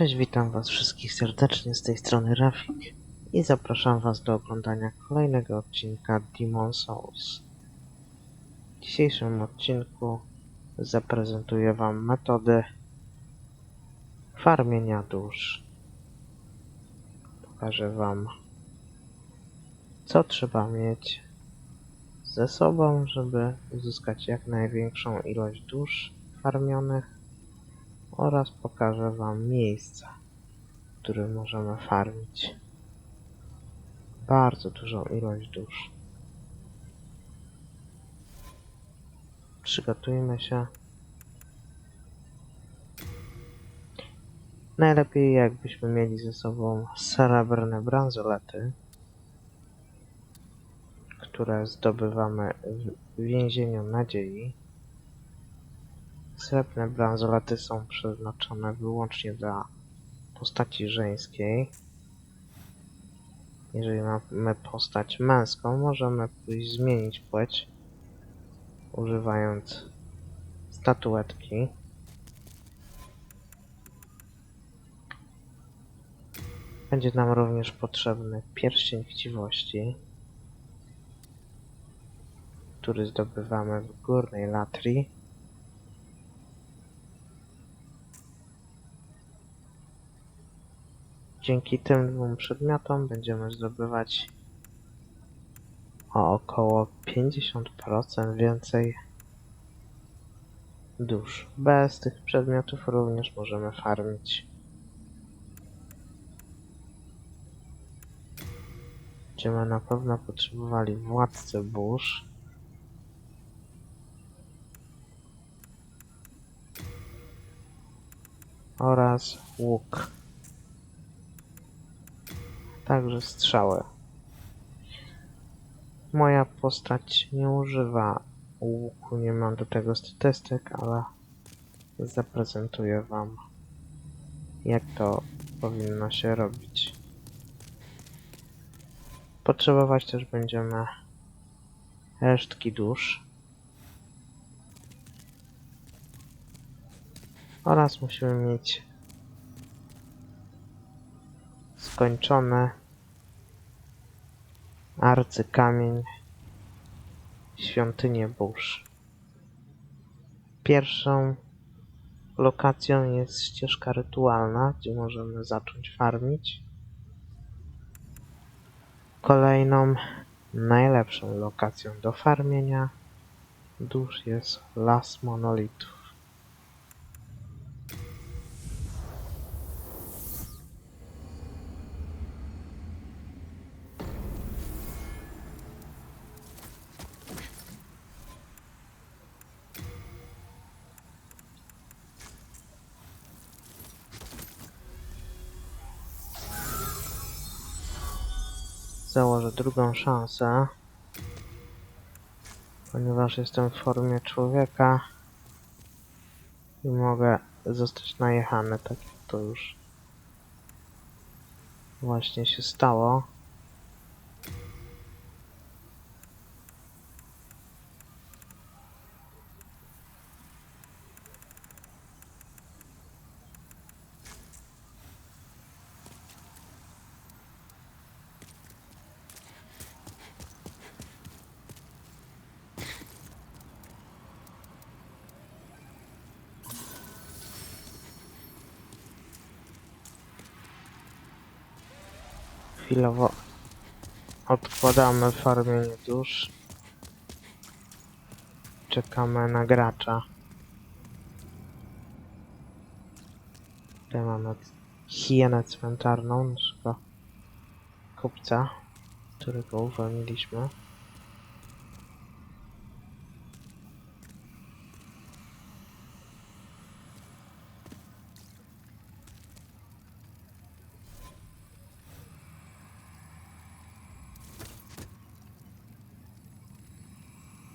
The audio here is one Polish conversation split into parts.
Cześć, witam was wszystkich serdecznie z tej strony Rafik i zapraszam was do oglądania kolejnego odcinka Demon Souls. W dzisiejszym odcinku zaprezentuję wam metodę farmienia dusz. Pokażę wam co trzeba mieć ze sobą, żeby uzyskać jak największą ilość dusz farmionych oraz pokażę Wam miejsca, w którym możemy farmić bardzo dużą ilość dusz. Przygotujmy się. Najlepiej jakbyśmy mieli ze sobą srebrne bransolety, które zdobywamy w więzieniu nadziei. Srebrne bransolety są przeznaczone wyłącznie dla postaci żeńskiej. Jeżeli mamy postać męską, możemy pójść zmienić płeć, używając statuetki. Będzie nam również potrzebny pierścień chciwości, który zdobywamy w górnej latrii. Dzięki tym dwóm przedmiotom będziemy zdobywać o około 50% więcej dusz. Bez tych przedmiotów również możemy farmić. Będziemy na pewno potrzebowali władcę burz. Oraz łuk także strzały. Moja postać nie używa łuku, nie mam do tego statystyk, ale zaprezentuję Wam, jak to powinno się robić. Potrzebować też będziemy resztki dusz oraz musimy mieć skończone arcykamień świątynię burz. Pierwszą lokacją jest ścieżka rytualna, gdzie możemy zacząć farmić. Kolejną, najlepszą lokacją do farmienia dusz jest las monolitów. Założę drugą szansę, ponieważ jestem w formie człowieka i mogę zostać najechany, tak jak to już właśnie się stało. Chwilowo odkładamy farmienie dusz. Czekamy na gracza. Tutaj mamy hienę cmentarną naszego kupca, którego uwolniliśmy.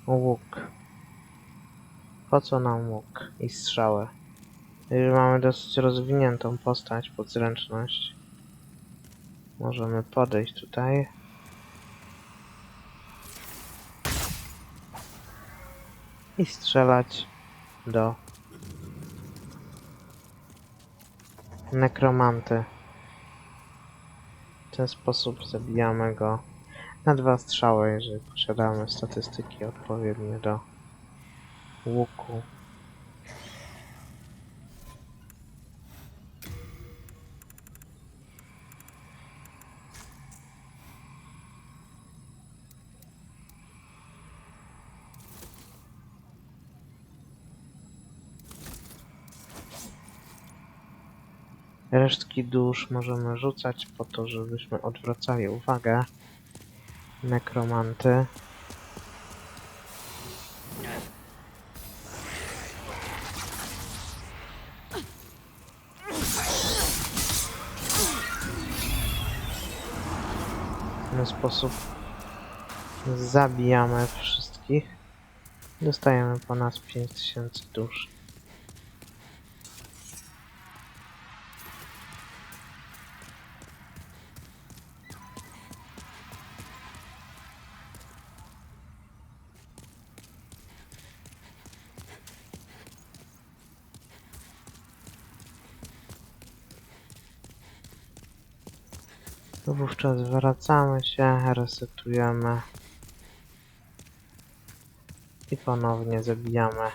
Łuk. Po co nam łuk i strzały? Jeżeli mamy dosyć rozwiniętą postać pod zręczność, możemy podejść tutaj. I strzelać do nekromanty. W ten sposób zabijamy go na dwa strzały, jeżeli posiadamy statystyki odpowiednie do łuku. Resztki dusz możemy rzucać po to, żebyśmy odwracali uwagę nekromanty. W ten sposób zabijamy wszystkich. Dostajemy ponad 5000 dusz. To wówczas wracamy się, resetujemy i ponownie zabijamy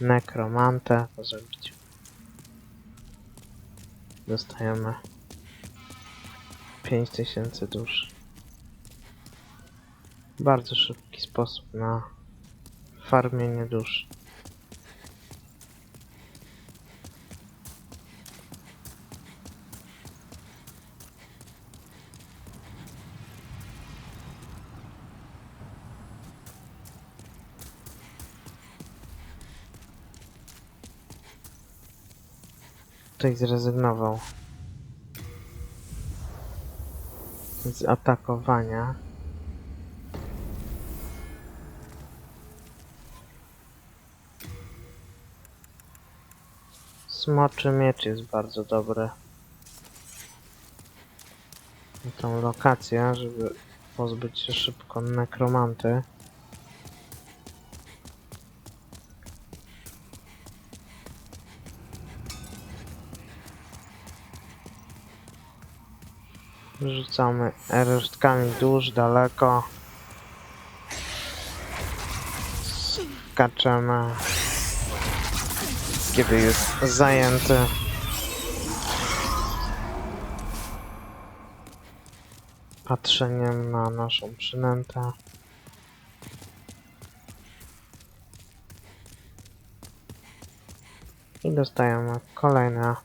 nekromantę po zabiciu. Dostajemy 5000 dusz. Bardzo szybki sposób na farmienie dusz. Ktoś zrezygnował z atakowania. Smoczy miecz jest bardzo dobry. Na tą lokację, żeby pozbyć się szybko nekromanty. Rzucamy resztkami dusz daleko. Skaczemy. Kiedy jest zajęty. Patrzeniem na naszą przynętę. I dostajemy kolejne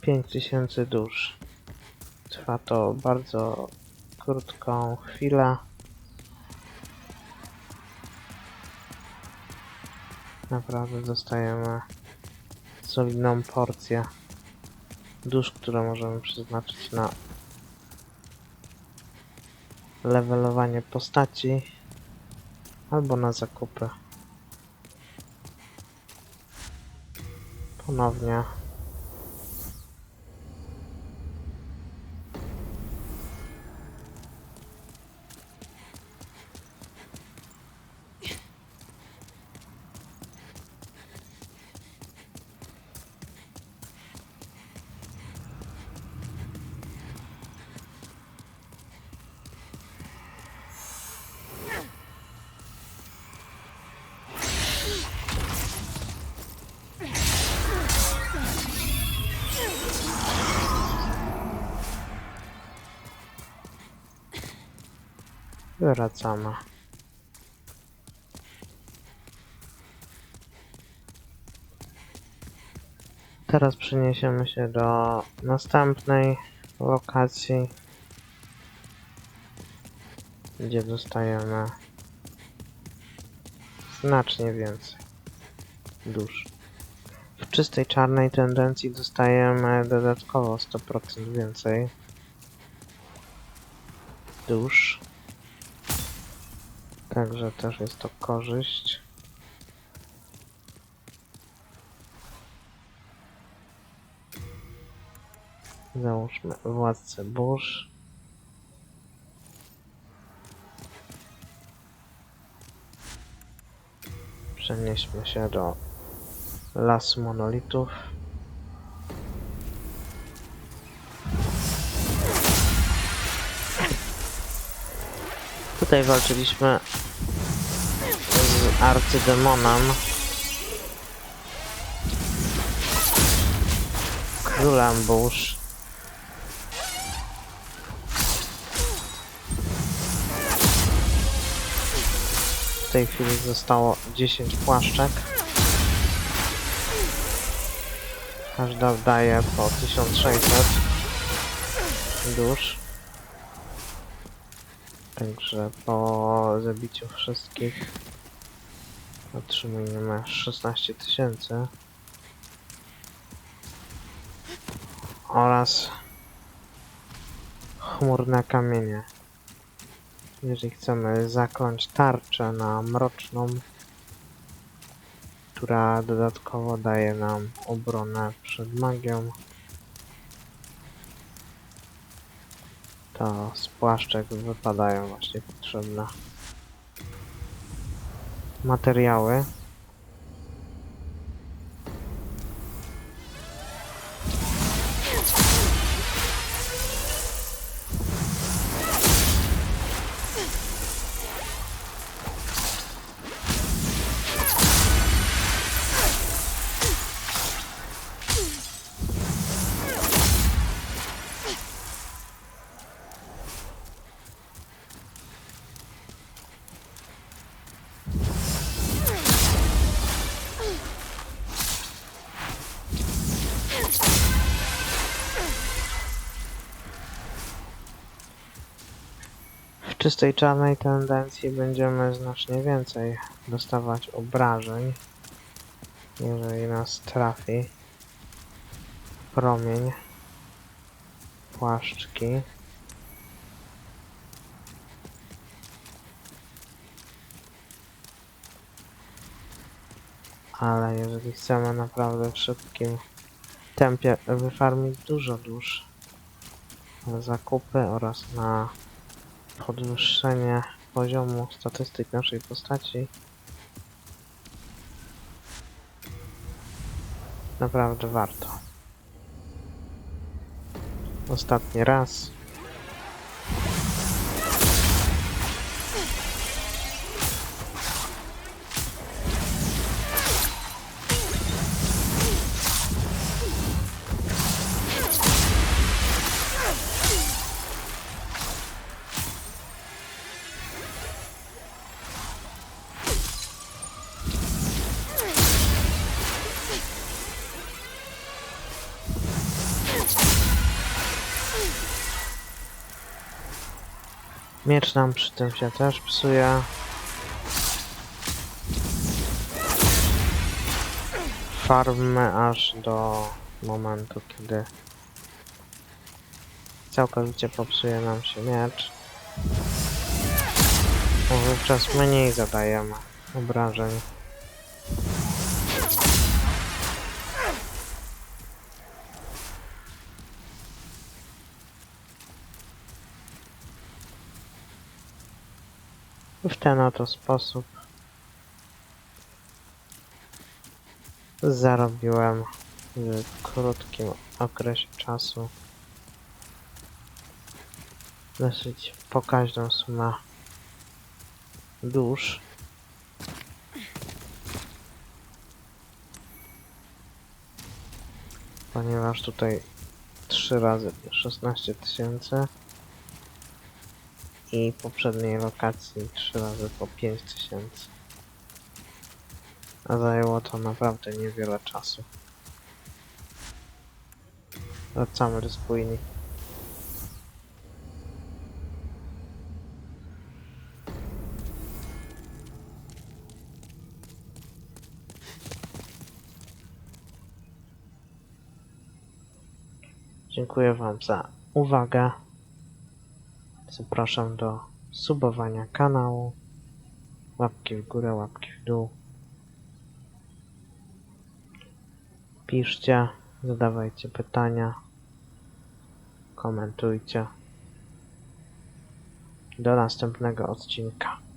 5000 dusz. Trwa to bardzo krótką chwilę. Naprawdę dostajemy solidną porcję dusz, które możemy przeznaczyć na levelowanie postaci albo na zakupy. Ponownie wracamy. Teraz przeniesiemy się do następnej lokacji, gdzie dostajemy znacznie więcej dusz. W czystej czarnej tendencji dostajemy dodatkowo 100% więcej dusz. Także też jest to korzyść. Załóżmy władcę burz. Przenieśmy się do lasu monolitów. Tutaj walczyliśmy arcydemonem. Królem burz. W tej chwili zostało 10 płaszczek. Każda daje po 1600 dusz. Także po zabiciu wszystkich otrzymujemy 16 tysięcy oraz chmurne kamienie. Jeżeli chcemy zakląć tarczę na mroczną, która dodatkowo daje nam obronę przed magią, to z płaszczek wypadają właśnie potrzebne materiały. Czystej czarnej tendencji będziemy znacznie więcej dostawać obrażeń, jeżeli nas trafi promień płaszczki. Ale jeżeli chcemy naprawdę w szybkim tempie wyfarmić dużo dusz zakupy oraz na podwyższenie poziomu statystyk naszej postaci. Naprawdę warto. Ostatni raz. Miecz nam przy tym się też psuje. Farmy aż do momentu, kiedy całkowicie popsuje nam się miecz. Wówczas mniej zadajemy obrażeń. W ten oto sposób zarobiłem w krótkim okresie czasu dosyć pokaźną sumę dusz. Ponieważ tutaj 3 razy 16 tysięcy i poprzedniej lokacji 3 razy po 5000. A zajęło to naprawdę niewiele czasu. Wracamy do spójni. Dziękuję Wam za uwagę. Zapraszam do subowania kanału. Łapki w górę, łapki w dół. Piszcie, zadawajcie pytania, komentujcie. Do następnego odcinka.